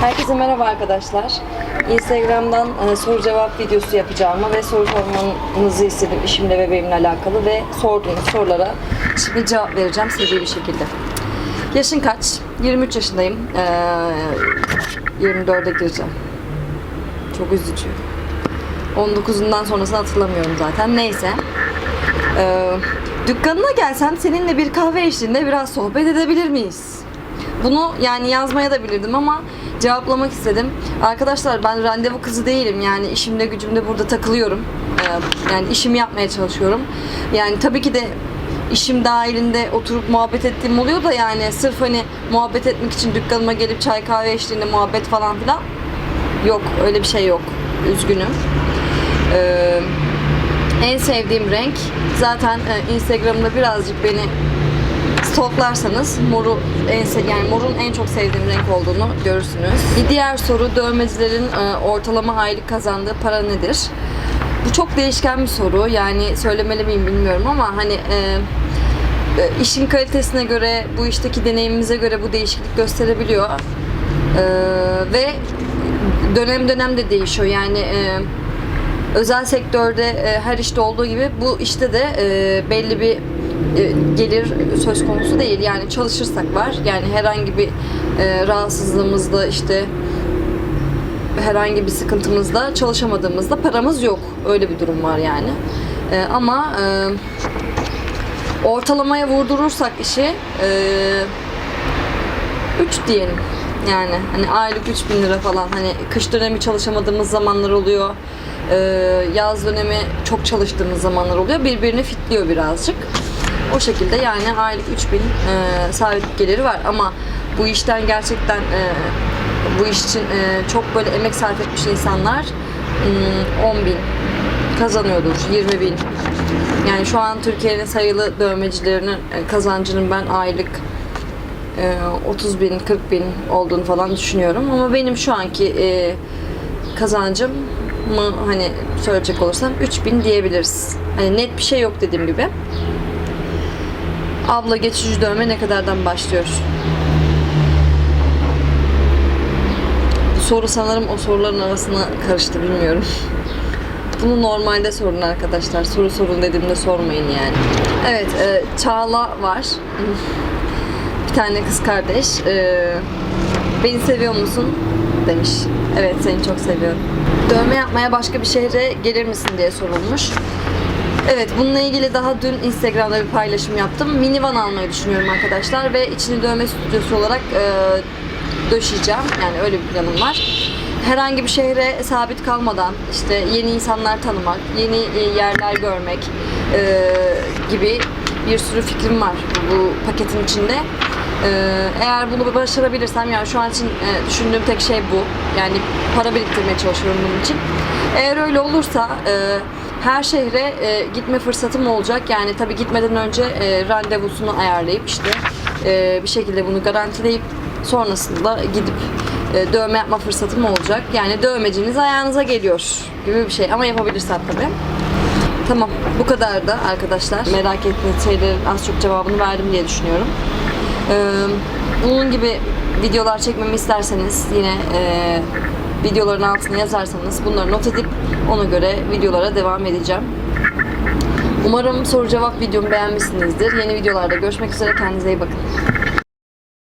Herkese merhaba arkadaşlar. Instagram'dan e, soru cevap videosu yapacağımı ve soru sormanızı istedim işimle bebeğimle alakalı ve sorduğunuz sorulara şimdi cevap vereceğim seri bir şekilde. Yaşın kaç? 23 yaşındayım. Ee, 24'e gireceğim. Çok üzücü. 19'undan sonrasını hatırlamıyorum zaten. Neyse. Ee, dükkanına gelsem seninle bir kahve eşliğinde biraz sohbet edebilir miyiz? Bunu yani yazmaya da bilirdim ama cevaplamak istedim. Arkadaşlar ben randevu kızı değilim. Yani işimde gücümde burada takılıyorum. Ee, yani işimi yapmaya çalışıyorum. Yani tabii ki de işim dahilinde oturup muhabbet ettiğim oluyor da yani sırf hani muhabbet etmek için dükkanıma gelip çay kahve eşliğinde muhabbet falan filan yok öyle bir şey yok. Üzgünüm. Ee, en sevdiğim renk zaten e, Instagram'da birazcık beni stalklarsanız moru en yani morun en çok sevdiğim renk olduğunu görürsünüz. Bir diğer soru dövmecilerin e, ortalama aylık kazandığı para nedir? Bu çok değişken bir soru. Yani söylemeli miyim bilmiyorum ama hani e, e, işin kalitesine göre, bu işteki deneyimimize göre bu değişiklik gösterebiliyor. E, ve dönem dönem de değişiyor. Yani e, özel sektörde e, her işte olduğu gibi bu işte de e, belli bir gelir söz konusu değil. Yani çalışırsak var. Yani herhangi bir e, rahatsızlığımızda işte herhangi bir sıkıntımızda çalışamadığımızda paramız yok. Öyle bir durum var yani. E, ama e, ortalamaya vurdurursak işi e, 3 diyelim. Yani hani aylık 3000 lira falan hani kış dönemi çalışamadığımız zamanlar oluyor. Ee, yaz dönemi çok çalıştığımız zamanlar oluyor. Birbirini fitliyor birazcık. O şekilde yani aylık 3000 e, sabit geliri var ama bu işten gerçekten e, bu iş için e, çok böyle emek sarf etmiş insanlar hmm, 10 bin kazanıyordur. 20 bin. Yani şu an Türkiye'nin sayılı dövmecilerinin e, kazancının ben aylık e, 30 bin, 40 bin olduğunu falan düşünüyorum. Ama benim şu anki e, kazancım mı hani söyleyecek olursam 3000 diyebiliriz. Hani net bir şey yok dediğim gibi. Abla geçici dövme ne kadardan başlıyor? Bu soru sanırım o soruların arasına karıştı bilmiyorum. Bunu normalde sorun arkadaşlar. Soru sorun dediğimde sormayın yani. Evet, e, Çağla var. Bir tane kız kardeş. E, beni seviyor musun? Demiş. Evet, seni çok seviyorum. Dövme yapmaya başka bir şehre gelir misin diye sorulmuş. Evet, bununla ilgili daha dün Instagram'da bir paylaşım yaptım. Minivan almayı düşünüyorum arkadaşlar ve içini dövme stüdyosu olarak e, döşeyeceğim. Yani öyle bir planım var. Herhangi bir şehre sabit kalmadan işte yeni insanlar tanımak, yeni e, yerler görmek e, gibi bir sürü fikrim var bu paketin içinde. E, eğer bunu başarabilirsem yani şu an için e, düşündüğüm tek şey bu. Yani para biriktirmeye çalışıyorum bunun için. Eğer öyle olursa e, her şehre e, gitme fırsatım olacak. Yani tabii gitmeden önce e, randevusunu ayarlayıp işte e, bir şekilde bunu garantileyip sonrasında gidip e, dövme yapma fırsatım olacak. Yani dövmeciniz ayağınıza geliyor gibi bir şey ama yapabilirsem tabii. Tamam bu kadar da arkadaşlar. Merak ettiğiniz şeylerin az çok cevabını verdim diye düşünüyorum. Ee, bunun gibi videolar çekmemi isterseniz yine e, videoların altına yazarsanız bunları not edip ona göre videolara devam edeceğim. Umarım soru cevap videomu beğenmişsinizdir. Yeni videolarda görüşmek üzere. Kendinize iyi bakın.